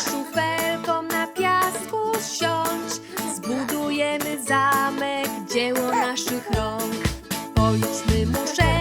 szufelką na piasku siądź. Zbudujemy zamek, dzieło naszych rąk. Policzmy muszelki